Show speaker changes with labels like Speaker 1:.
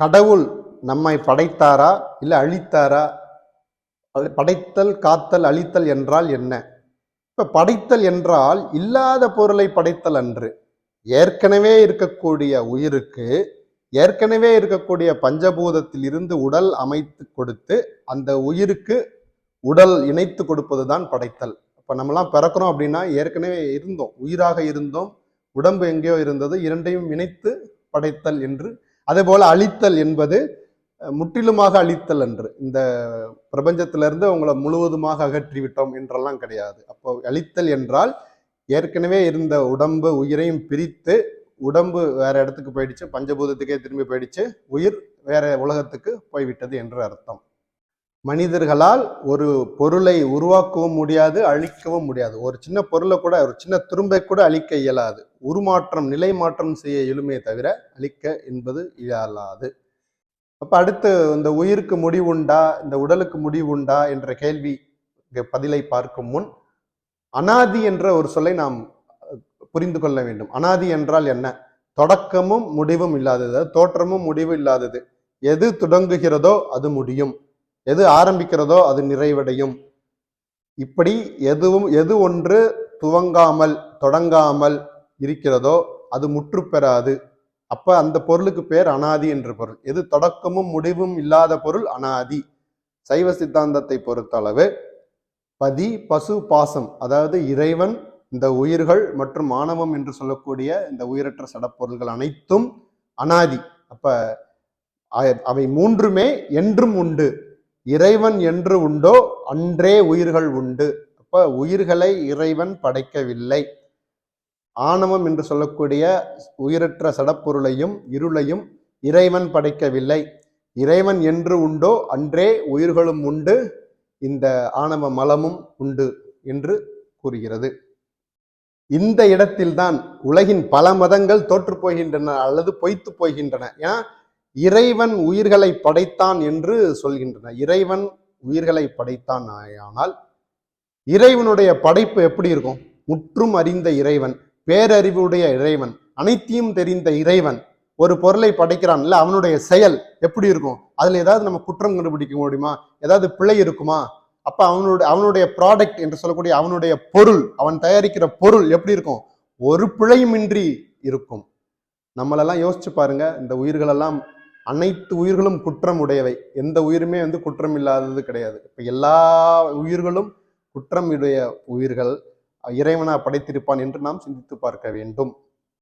Speaker 1: கடவுள் நம்மை படைத்தாரா இல்லை அழித்தாரா? அது படைத்தல் காத்தல் அழித்தல் என்றால் என்ன? இப்போ படைத்தல் என்றால் இல்லாத பொருளை படைத்தல் அன்று. ஏற்கனவே இருக்கக்கூடிய உயிருக்கு ஏற்கனவே இருக்கக்கூடிய பஞ்சபூதத்தில் இருந்து உடல் அமைத்து கொடுத்து அந்த உயிருக்கு உடல் இணைத்து கொடுப்பது தான் படைத்தல். இப்போ நம்மலாம் பிறக்கிறோம் அப்படின்னா ஏற்கனவே இருந்தோம் உயிராக இருந்தோம் உடம்பு எங்கேயோ இருந்தது இரண்டையும் இணைத்து படைத்தல் என்று அதே போல் அழித்தல் என்பது முற்றிலுமாக அழித்தல் என்று இந்த பிரபஞ்சத்திலிருந்து உங்களை முழுவதுமாக அகற்றிவிட்டோம் என்றெல்லாம் கிடையாது. அப்போ அழித்தல் என்றால் ஏற்கனவே இருந்த உடம்பு உயிரையும் பிரித்து உடம்பு வேற இடத்துக்கு போயிடுச்சு பஞ்சபூதத்துக்கே திரும்பி போயிடுச்சு உயிர் வேற உலகத்துக்கு போய்விட்டது என்று அர்த்தம். மனிதர்களால் ஒரு பொருளை உருவாக்கவும் முடியாது அழிக்கவும் முடியாது. ஒரு சின்ன பொருளை கூட ஒரு சின்ன துரும்பை கூட அழிக்க இயலாது. உருமாற்றம் நிலை மாற்றம் செய்ய இயலுமே தவிர அழிக்க என்பது இயலாது. அப்ப அடுத்து இந்த உயிருக்கு முடிவுண்டா இந்த உடலுக்கு முடிவுண்டா என்ற கேள்வி பதிலை பார்க்கும் முன் அனாதி என்ற ஒரு சொல்லை நாம் புரிந்து கொள்ள வேண்டும். அனாதி என்றால் என்ன? தொடக்கமும் முடிவும் இல்லாதது. தோற்றமும் முடிவும் இல்லாதது. எது தொடங்குகிறதோ அது முடியும். எது ஆரம்பிக்கிறதோ அது நிறைவடையும். இப்படி எதுவும் எது ஒன்று துவங்காமல் தொடங்காமல் இருக்கிறதோ அது முற்று பெறாது அப்ப அந்த பொருளுக்கு பேர் அனாதி என்ற பொருள். எது தொடக்கமும் முடிவும் இல்லாத பொருள்? அனாதி. சைவ சித்தாந்தத்தை பொறுத்தளவு பதி பசு பாசம் அதாவது இறைவன் இந்த உயிர்கள் மற்றும் மாணவம் என்று சொல்லக்கூடிய இந்த உயிரற்ற சடப்பொருள்கள் அனைத்தும் அனாதி. அப்ப அவை மூன்றுமே என்றும் உண்டு. இறைவன் என்று உண்டோ அன்றே உயிர்கள் உண்டு. அப்ப உயிர்களை இறைவன் படைக்கவில்லை. ஆணவம் என்று சொல்லக்கூடிய உயிரற்ற சடப்பொருளையும் இருளையும் இறைவன் படைக்கவில்லை. இறைவன் என்று உண்டோ அன்றே உயிர்களும் உண்டு. இந்த ஆணவ மலமும் உண்டு என்று கூறுகிறது. இந்த இடத்தில்தான் உலகின் பல மதங்கள் தோற்று போகின்றன அல்லது பொய்த்து போகின்றன. ஏன்னா இறைவன் உயிர்களை படைத்தான் என்று சொல்கின்றன. இறைவன் உயிர்களை படைத்தான் ஆனால் இறைவனுடைய படைப்பு எப்படி இருக்கும்? முற்றும் அறிந்த இறைவன். பேரறிவுடைய இறைவன் அனைத்தையும் தெரிந்த இறைவன் ஒரு பொருளை படைக்கிறான். அவனுடைய செயல் எப்படி இருக்கும்? அதுல ஏதாவது நம்ம குற்றம் கண்டுபிடிக்க முடியுமா? ஏதாவது பிழை இருக்குமா? அப்ப அவனுடைய அவனுடைய ப்ராடக்ட் என்று சொல்லக்கூடிய அவனுடைய பொருள் அவன் தயாரிக்கிற பொருள் எப்படி இருக்கும்? ஒரு பிழையுமின்றி இருக்கும். நம்மளெல்லாம் யோசிச்சு பாருங்க இந்த உயிர்களெல்லாம் அனைத்து உயிர்களும் குற்றம் உடையவை எந்த உயிருமே வந்து குற்றம் இல்லாதது கிடையாது. இப்ப எல்லா உயிர்களும் குற்றம் உடைய உயிர்கள். இறைவனா படைத்திருப்பான் என்று நாம் சிந்தித்து பார்க்க வேண்டும்.